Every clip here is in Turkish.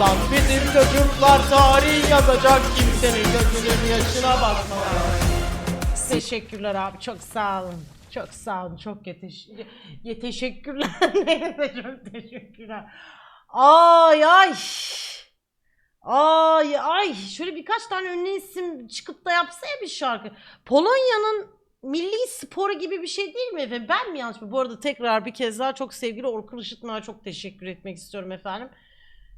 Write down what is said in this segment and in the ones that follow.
Lan bizim çocuklar tarih yazacak kimsenin gözünün yaşına bakma. Teşekkürler abi çok sağ olun. Çok sağ olun. Çok yeteş ye teşekkürler. Neyse çok teşekkürler. Ay ay. Ay ay. Şöyle birkaç tane ünlü isim çıkıp da yapsa ya bir şarkı. Polonya'nın milli sporu gibi bir şey değil mi efendim? Ben mi yanlış mı? Bu arada tekrar bir kez daha çok sevgili Orkun Işıtmak'a çok teşekkür etmek istiyorum efendim.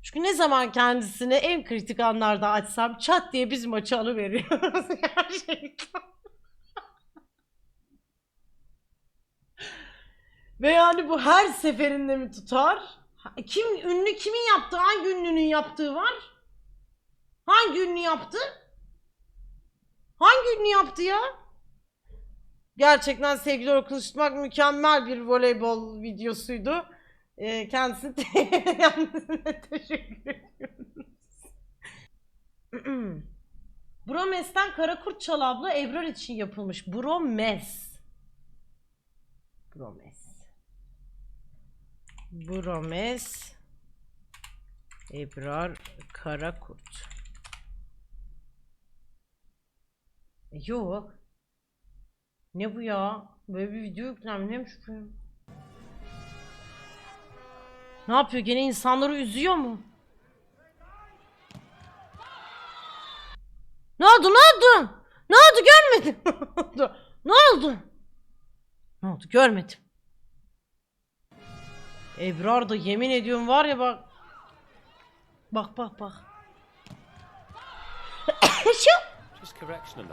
Çünkü ne zaman kendisini en kritik anlarda açsam çat diye biz maçı alıveriyoruz gerçekten. Ve yani bu her seferinde mi tutar? Kim ünlü kimin yaptığı, hangi ünlünün yaptığı var? Hangi ünlü yaptı? Hangi ünlü yaptı ya? Gerçekten sevgili Orkun mükemmel bir voleybol videosuydu. Ee, kendisine, kendisine teşekkür ediyoruz. Bromes'ten Karakurt Çalablı Ebrar için yapılmış. Bromes. Bromes. Bromes. Ebrar Karakurt. E, Yok. Ne bu ya? Böyle bir video yüklenmiş. Ya? Ne yapıyor? Gene insanları üzüyor mu? Ne oldu? Ne oldu? Ne oldu? Görmedim. ne oldu? Ne oldu? Görmedim. Ebrar da yemin ediyorum var ya bak. Bak bak bak. Şu. Just correction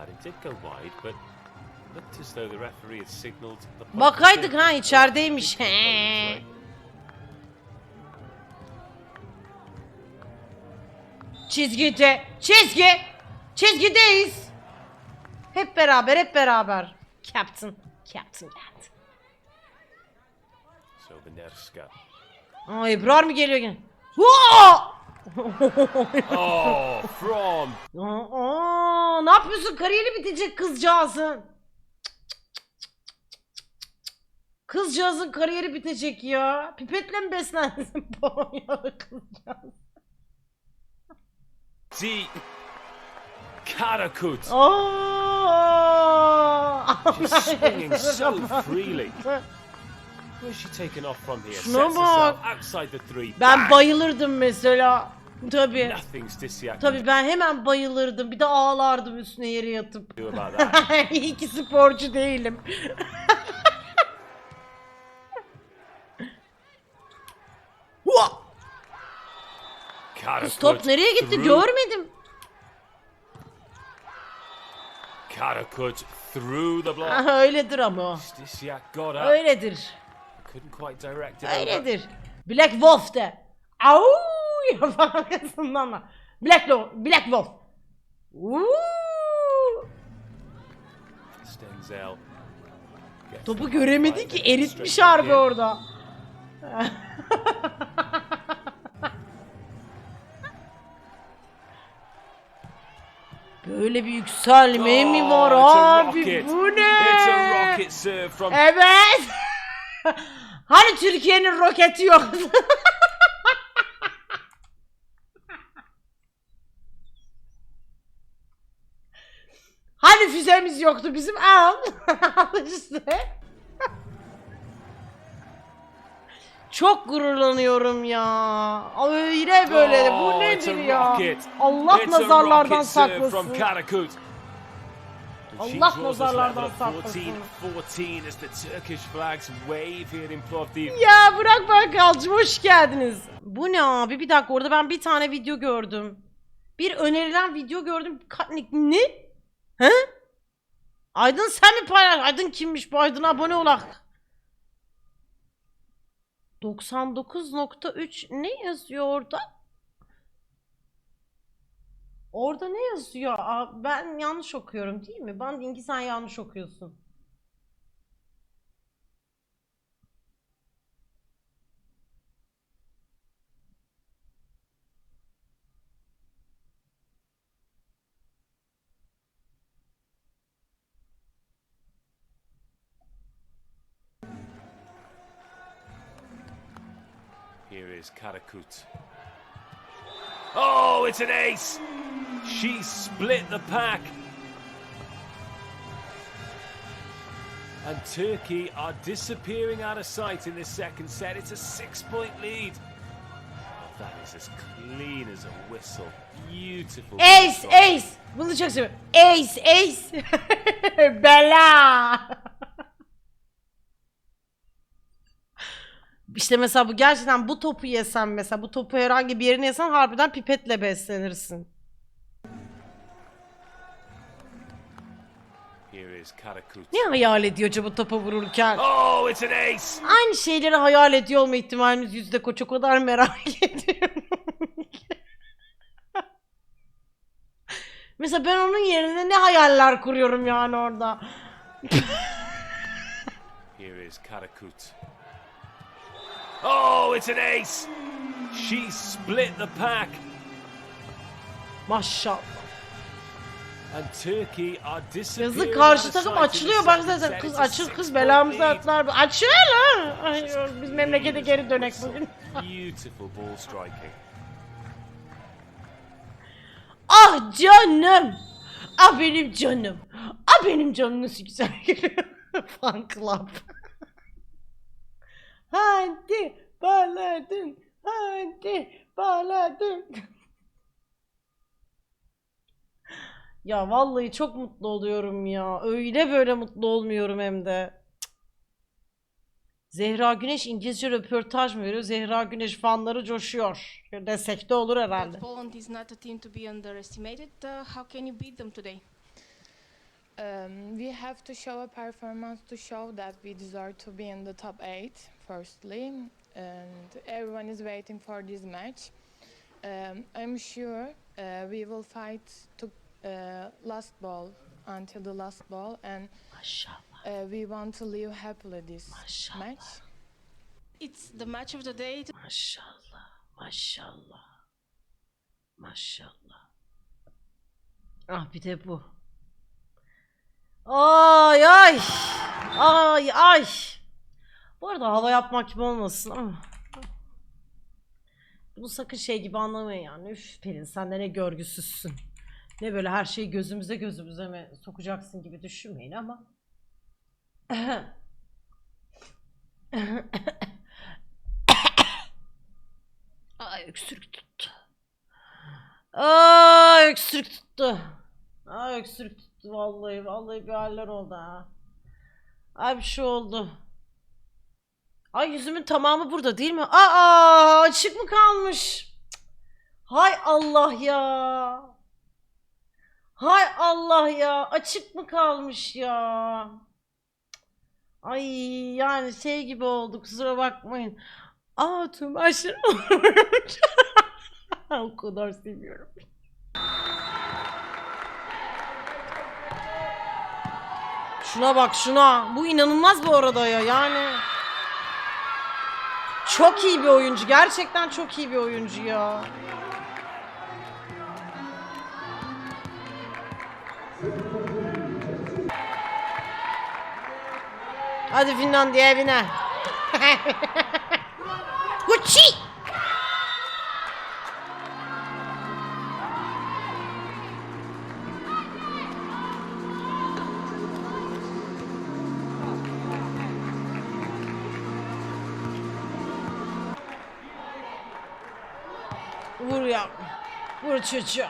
on Çizgide. Çizgi. Çizgideyiz. Hep beraber hep beraber. Captain. Captain geldi. So. Aa Ebrar mı geliyor gene? Oh, from Aa, ne yapıyorsun? Kariyeri bitecek kızcağızın. Kızcağızın kariyeri bitecek ya. Pipetle mi beslensin Polonyalı kızcağız? Deep. Karakut. Aa! She's swinging so freely. Where's she taken off from here? Şuna Sets herself bak. outside the three. Ben Bang! bayılırdım mesela. Tabii. Nothing's disconnected Tabii ben hemen bayılırdım. Bir de ağlardım üstüne yere yatıp. do about that. İyi ki sporcu değilim. Karakut. Stop nereye gitti through- görmedim. Karakut through the block. Aha, öyledir ama o. Stisiak got up. Öyledir. Couldn't quite direct it. over. Öyledir. Black Wolf de. Au arkasından da. Black, Lo- Black Wolf. Uuu. Stenzel. gets Topu göremedi ki eritmiş harbi orada. Böyle bir yükselme mi var abi? Bu ne? Evet. hani Türkiye'nin roketi yoktu? hani füzemiz yoktu bizim? Al. Al işte. Çok gururlanıyorum ya. Öyle böyle. Bu Oh, nedir ya? Allah nazarlardan saklasın. Allah nazarlardan saklasın. 14-14 as the Turkish flags wave here in Plovdiv. Ya bırak Bakalcım hoş geldiniz. Bu ne abi? Bir dakika orada ben bir tane video gördüm. Bir önerilen video gördüm. Ne? He? Aydın sen mi paylaş? Aydın kimmiş bu Aydın'a abone olak. 99.3 ne yazıyor orada? Orada ne yazıyor? Aa, ben yanlış okuyorum değil mi? Ben Dingi sen yanlış okuyorsun. Is Karakut. Oh, it's an ace! She split the pack. And Turkey are disappearing out of sight in this second set. It's a six point lead. Oh, that is as clean as a whistle. Beautiful. Ace, ace. Bunu çok seviyorum. Ace, ace. Bela. İşte mesela bu gerçekten bu topu yesen mesela bu topu herhangi bir yerine yesen harbiden pipetle beslenirsin. Ne hayal ediyor acaba topa vururken? Oh, it's an ace! Aynı şeyleri hayal ediyor olma ihtimalimiz yüzde koç o kadar merak ediyorum. Mesela ben onun yerine ne hayaller kuruyorum yani orada. Here is Karakut. Oh, it's an ace! She split the pack. Maşallah. And Turkey are Yazık karşı takım açılıyor bak zaten kız açıl kız belamızı atlar. Açıl lan. Ay, biz memlekete geri dönek bugün. Beautiful ball striking. Ah canım. Ah benim canım. Ah benim canım nasıl güzel geliyor. Fan club. Hadi bağladın. Hadi bağladın. ya vallahi çok mutlu oluyorum ya. Öyle böyle mutlu olmuyorum hem de. Zehra Güneş İngilizce röportaj mı veriyor? Zehra Güneş fanları coşuyor. Desek de olur herhalde. But Poland is not a team to be underestimated. Uh, how can you beat them today? Um, we have to show a performance to show that we deserve to be in the top eight, firstly, and everyone is waiting for this match. Um, I'm sure uh, we will fight to uh, last ball until the last ball, and uh, we want to live happily this Maşallah. match. It's the match of the day. Maşallah, maşallah, maşallah. Ah bir de bu. Ay ay, ay ay. Bu arada hava yapmak gibi olmasın ama. Bunu sakın şey gibi anlamayın yani. Üf Pelin sen de ne görgüsüzsün. Ne böyle her şeyi gözümüze gözümüze mi sokacaksın gibi düşünmeyin ama. Ay öksürük tuttu. Ay öksürük tuttu. Ay öksürük tuttu vallahi. Vallahi bir haller oldu ha. Ay bir şey oldu. Ay yüzümün tamamı burada değil mi? Aa açık mı kalmış? Hay Allah ya. Hay Allah ya. Açık mı kalmış ya? Ay yani şey gibi oldu kusura bakmayın. Aa tüm aşırı O kadar seviyorum. Şuna bak şuna. Bu inanılmaz bu arada ya yani. Çok iyi bir oyuncu. Gerçekten çok iyi bir oyuncu ya. Hadi Finlandiya evine. Vur ya. Vur çocuğum.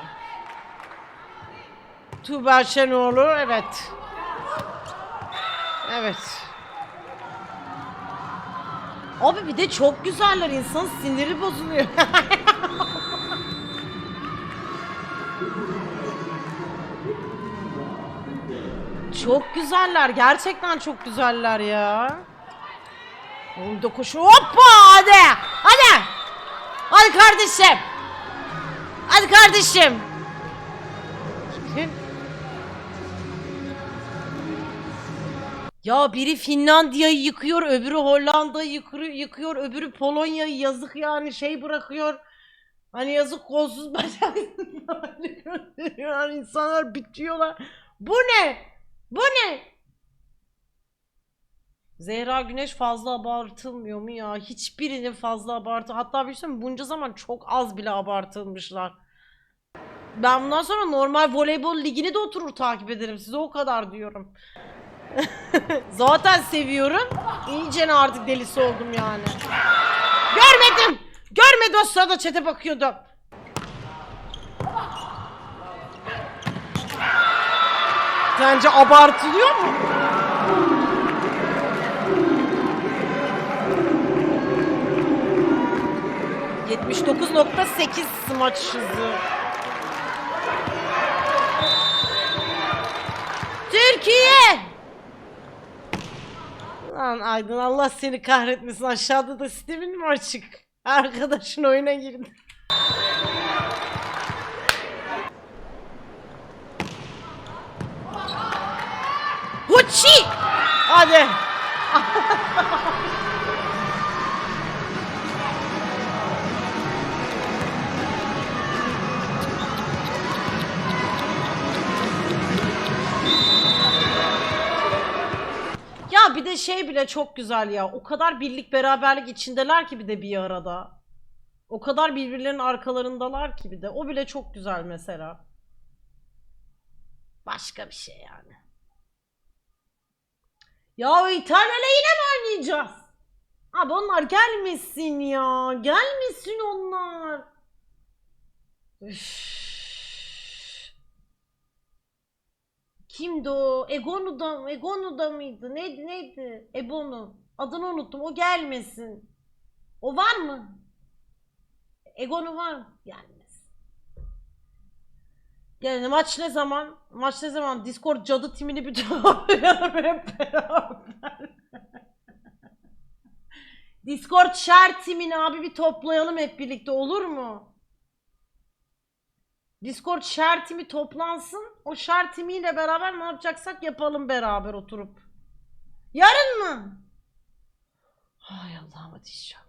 Tuğba Şenoğlu evet. Evet. Abi bir de çok güzeller insan siniri bozuluyor. çok güzeller gerçekten çok güzeller ya. Oğlum da koşu hoppa hadi hadi hadi kardeşim hadi kardeşim Ya biri Finlandiya'yı yıkıyor, öbürü Hollanda'yı yıkıyor, öbürü Polonya'yı yazık yani şey bırakıyor. Hani yazık kolsuz bacak gönderiyor. insanlar bitiyorlar. Bu ne? Bu ne? Zehra Güneş fazla abartılmıyor mu ya? Hiçbirinin fazla abartı. Hatta bir şey bunca zaman çok az bile abartılmışlar. Ben bundan sonra normal voleybol ligini de oturur takip ederim. Size o kadar diyorum. Zaten seviyorum. İyice artık delisi oldum yani. Görmedim. Görmedim o sırada çete bakıyordum. Sence abartılıyor mu? ...79.8 smaç hızı. Türkiye! Lan Aydın Allah seni kahretmesin. Aşağıda da sistemin mi açık? Arkadaşın oyuna girdi. Huçi! Hadi. Ya bir de şey bile çok güzel ya. O kadar birlik beraberlik içindeler ki bir de bir arada. O kadar birbirlerinin arkalarındalar ki bir de. O bile çok güzel mesela. Başka bir şey yani. Ya İtalya'yla yine mi oynayacağız? Abi onlar gelmesin ya. Gelmesin onlar. Üf. Kimdi o? Egonu'da? Egonu'da mıydı? Neydi neydi? Ebonu. Adını unuttum. O gelmesin. O var mı? Egonu var mı? Gelmez. Yani maç ne zaman? Maç ne zaman? Discord cadı timini bir toplayalım hep beraber. Discord şer timini abi bir toplayalım hep birlikte olur mu? Discord share timi toplansın. O timiyle beraber ne yapacaksak yapalım beraber oturup. Yarın mı? Ay Allah'ım hadi inşallah.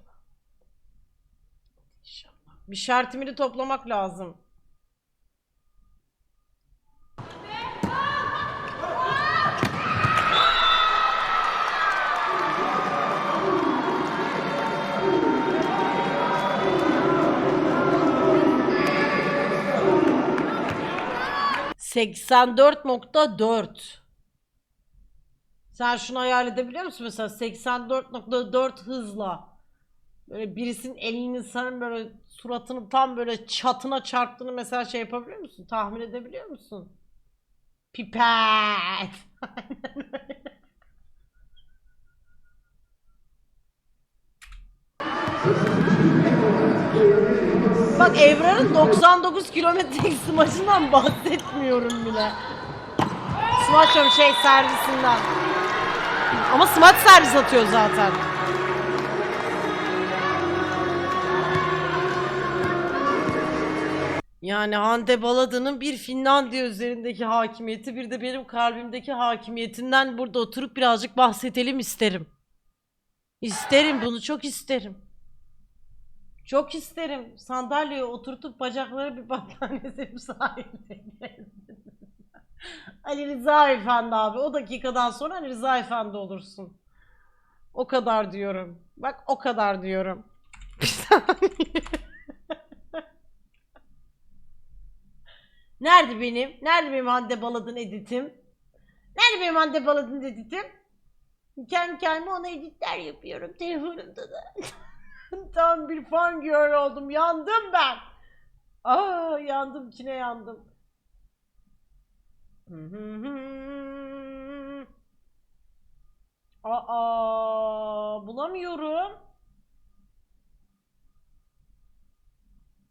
İnşallah. Bir share timini toplamak lazım. ...84.4 Sen şunu hayal edebiliyor musun mesela 84.4 hızla Böyle birisinin elini senin böyle suratını tam böyle çatına çarptığını mesela şey yapabiliyor musun? Tahmin edebiliyor musun? Pipet. Bak Evrar'ın 99 kilometrelik smaçından bahsetmiyorum bile. Smaç diyorum şey servisinden. Ama smaç servis atıyor zaten. Yani Hande Balada'nın bir Finlandiya üzerindeki hakimiyeti bir de benim kalbimdeki hakimiyetinden burada oturup birazcık bahsedelim isterim. İsterim bunu çok isterim. Çok isterim. Sandalyeye oturtup bacakları bir battaniye serip sahilde Ali Rıza Efendi abi. O dakikadan sonra Ali Rıza Efendi olursun. O kadar diyorum. Bak o kadar diyorum. Bir. Nerede benim? Nerede benim Hande Baladın editim? Nerede benim Hande Baladın editim? Kendi kendime ona editler yapıyorum telefonumda da. Tam bir fan girl oldum. Yandım ben. Aa yandım kine yandım. Aa bulamıyorum.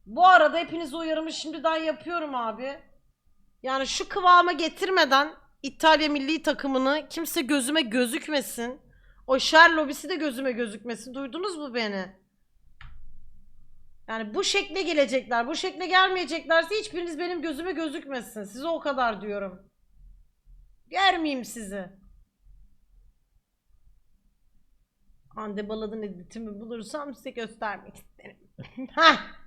Bu arada hepinizi uyarımı şimdiden yapıyorum abi. Yani şu kıvama getirmeden İtalya milli takımını kimse gözüme gözükmesin. O şer lobisi de gözüme gözükmesin. Duydunuz mu beni? Yani bu şekle gelecekler. Bu şekle gelmeyeceklerse hiçbiriniz benim gözüme gözükmesin. Size o kadar diyorum. Görmeyeyim sizi. Hande Baladın editimi bulursam size göstermek isterim.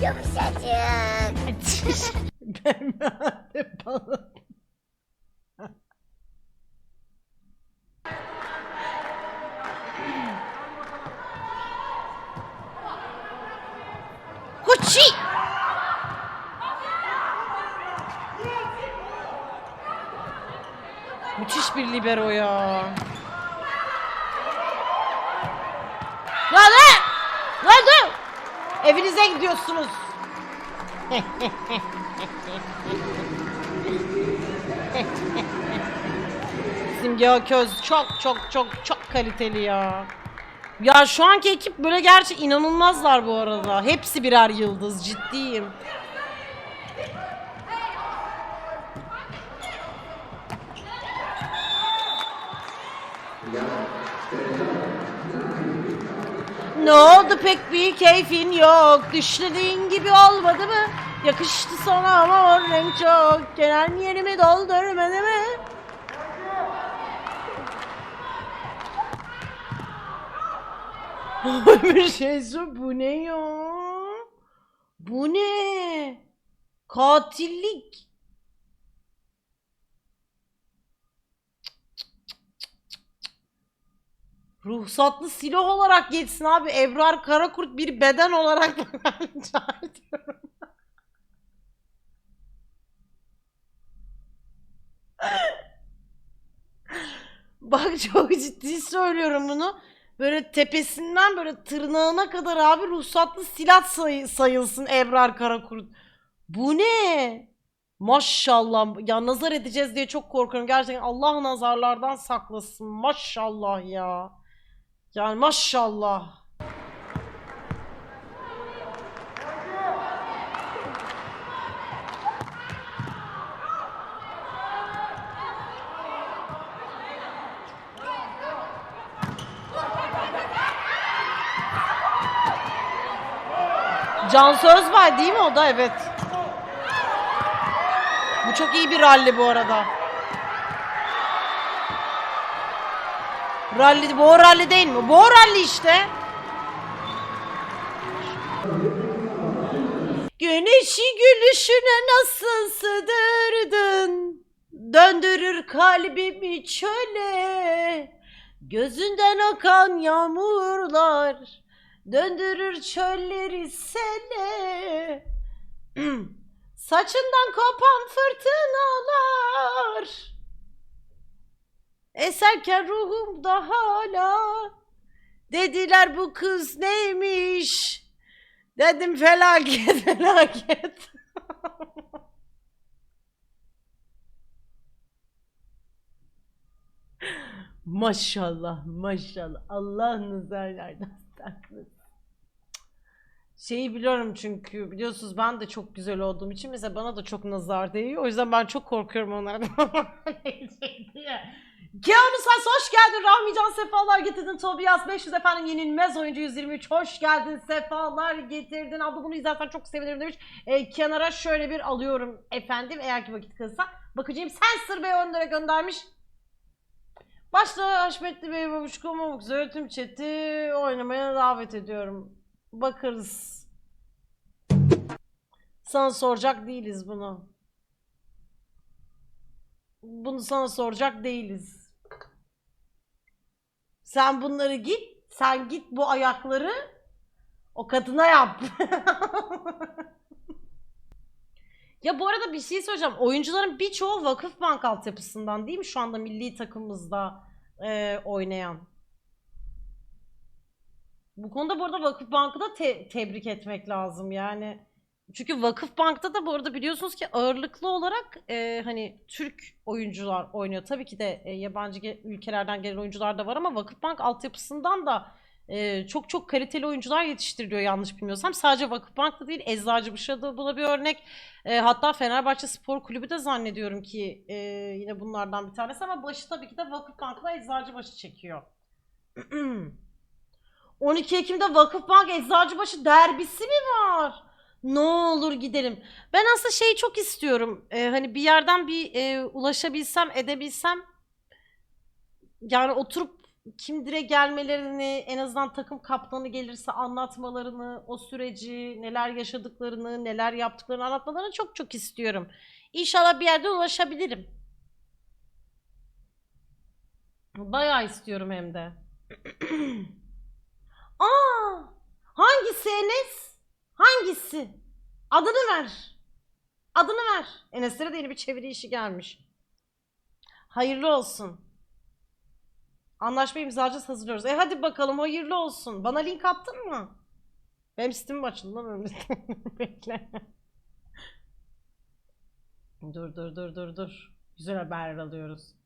咽不下去啊其 Evinize gidiyorsunuz. Simge Aköz çok çok çok çok kaliteli ya. Ya şu anki ekip böyle gerçi inanılmazlar bu arada. Hepsi birer yıldız ciddiyim. Ne oldu pek bir keyfin yok? Düşlediğin gibi olmadı mı? Yakıştı sana ama o renk çok. Genel yerimi doldurmadı mı? Bir şey sor bu ne ya? Bu ne? Katillik Ruhsatlı silah olarak geçsin abi. Ebrar Karakurt bir beden olarak ben rica ediyorum. Bak çok ciddi söylüyorum bunu. Böyle tepesinden böyle tırnağına kadar abi ruhsatlı silah sayı- sayılsın Ebrar Karakurt. Bu ne? Maşallah. Ya nazar edeceğiz diye çok korkuyorum. Gerçekten Allah nazarlardan saklasın. Maşallah ya. Yani maşallah. Can Sözbay değil mi o da? Evet. Bu çok iyi bir ralli bu arada. Ralli, bu o ralli değil mi? Bu o ralli işte. Güneşi gülüşüne nasıl sığdırdın? Döndürür kalbimi çöle. Gözünden akan yağmurlar döndürür çölleri sele. Saçından kopan fırtınalar eserken ruhumda hala. Dediler bu kız neymiş? Dedim felaket felaket. Maşallah maşallah. Allah nazarlardan saklasın. Şeyi biliyorum çünkü biliyorsunuz ben de çok güzel olduğum için mesela bana da çok nazar değiyor. O yüzden ben çok korkuyorum onlardan. Keanu Sas hoş geldin. Rahmican sefalar getirdin. Tobias 500 efendim yenilmez oyuncu 123 hoş geldin. Sefalar getirdin. Abla bunu izlersen çok sevinirim demiş. E, kenara şöyle bir alıyorum efendim eğer ki vakit kalırsa. Bakacağım Sensor Bey 10 lira göndermiş. Başta Haşmetli Bey Babuşko Mamuk Öğretim Chat'i oynamaya davet ediyorum. Bakarız. Sana soracak değiliz bunu. Bunu sana soracak değiliz. Sen bunları git. Sen git bu ayakları o kadına yap. ya bu arada bir şey söyleyeceğim. Oyuncuların birçoğu Vakıfbank altyapısından değil mi şu anda milli takımımızda e, oynayan? Bu konuda bu arada Vakıfbank'ı da te- tebrik etmek lazım yani. Çünkü Vakıfbank'ta da bu arada biliyorsunuz ki ağırlıklı olarak e, hani Türk oyuncular oynuyor. Tabii ki de e, yabancı ülkelerden gelen oyuncular da var ama Vakıfbank altyapısından da e, çok çok kaliteli oyuncular yetiştiriliyor yanlış bilmiyorsam. Sadece Vakıfbank'ta değil Eczacıbaşı'da buna bir örnek. E, hatta Fenerbahçe Spor Kulübü de zannediyorum ki e, yine bunlardan bir tanesi ama başı tabii ki de Vakıfbank'la Eczacıbaşı çekiyor. 12 Ekim'de Vakıfbank Eczacıbaşı derbisi mi var? Ne olur gidelim. Ben aslında şeyi çok istiyorum. Ee, hani bir yerden bir e, ulaşabilsem, edebilsem yani oturup kimdire gelmelerini, en azından takım kaptanı gelirse anlatmalarını, o süreci, neler yaşadıklarını, neler yaptıklarını anlatmalarını çok çok istiyorum. İnşallah bir yerde ulaşabilirim. Bayağı istiyorum hem de. Aa! Hangisi Enes? Hangisi? Adını ver. Adını ver. Enes'lere de yeni bir çeviri işi gelmiş. Hayırlı olsun. Anlaşma imzacı hazırlıyoruz. E hadi bakalım hayırlı olsun. Bana link attın mı? Benim Steam'im açıldı lan öyle. Bekle. dur dur dur dur dur. Güzel haberler alıyoruz.